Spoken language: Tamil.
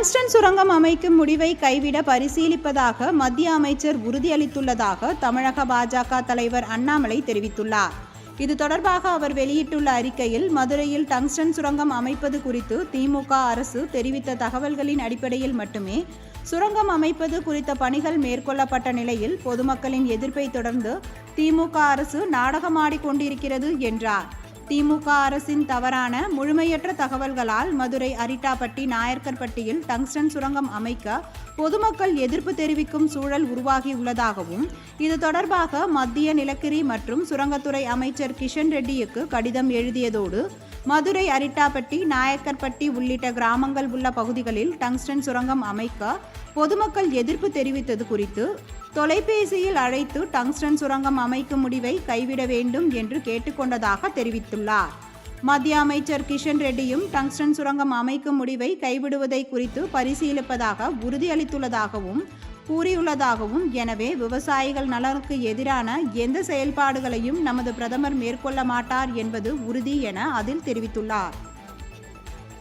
டங்ஸ்டன் சுரங்கம் அமைக்கும் முடிவை கைவிட பரிசீலிப்பதாக மத்திய அமைச்சர் உறுதியளித்துள்ளதாக தமிழக பாஜக தலைவர் அண்ணாமலை தெரிவித்துள்ளார். இது தொடர்பாக அவர் வெளியிட்டுள்ள அறிக்கையில் மதுரையில் டங்ஸ்டன் சுரங்கம் அமைப்பது குறித்து திமுக அரசு தெரிவித்த தகவல்களின் அடிப்படையில் மட்டுமே சுரங்கம் அமைப்பது குறித்த பணிகள் மேற்கொள்ளப்பட்ட நிலையில் பொதுமக்களின் எதிர்ப்பை தொடர்ந்து திமுக அரசு நாடகமாடிக்கொண்டிருக்கிறது என்றார். திமுக அரசின் தவறான முழுமையற்ற தகவல்களால் மதுரை அரிட்டாப்பட்டி நாயக்கர்பட்டியில் டங்ஸ்டன் சுரங்கம் அமைக்க பொதுமக்கள் எதிர்ப்பு தெரிவிக்கும் சூழல் உருவாகியுள்ளதாகவும் இது தொடர்பாக மத்திய நிலக்கரி மற்றும் சுரங்கத்துறை அமைச்சர் கிஷன் ரெட்டியுக்கு கடிதம் எழுதியதோடு மதுரை அரிட்டாப்பட்டி நாயக்கர்பட்டி உள்ளிட்ட கிராமங்கள் உள்ள பகுதிகளில் டங்ஸ்டன் சுரங்கம் அமைக்க பொதுமக்கள் எதிர்ப்பு தெரிவித்தது குறித்து தொலைபேசியில் அழைத்து டங்ஸ்டன் சுரங்கம் அமைக்கும் முடிவை கைவிட வேண்டும் என்று கேட்டுக்கொண்டதாக தெரிவித்துள்ளார். மத்திய அமைச்சர் கிஷன் ரெட்டியும் டங்ஸ்டன் சுரங்கம் அமைக்கும் முடிவை கைவிடுவதை குறித்து பரிசீலிப்பதாக உறுதியளித்துள்ளதாகவும் கூறியுள்ளதாகவும் எனவே விவசாயிகள் நலனுக்கு எதிரான எந்த செயல்பாடுகளையும் நமது பிரதமர் மேற்கொள்ள மாட்டார் என்பது உறுதி என அதில் தெரிவித்துள்ளார்.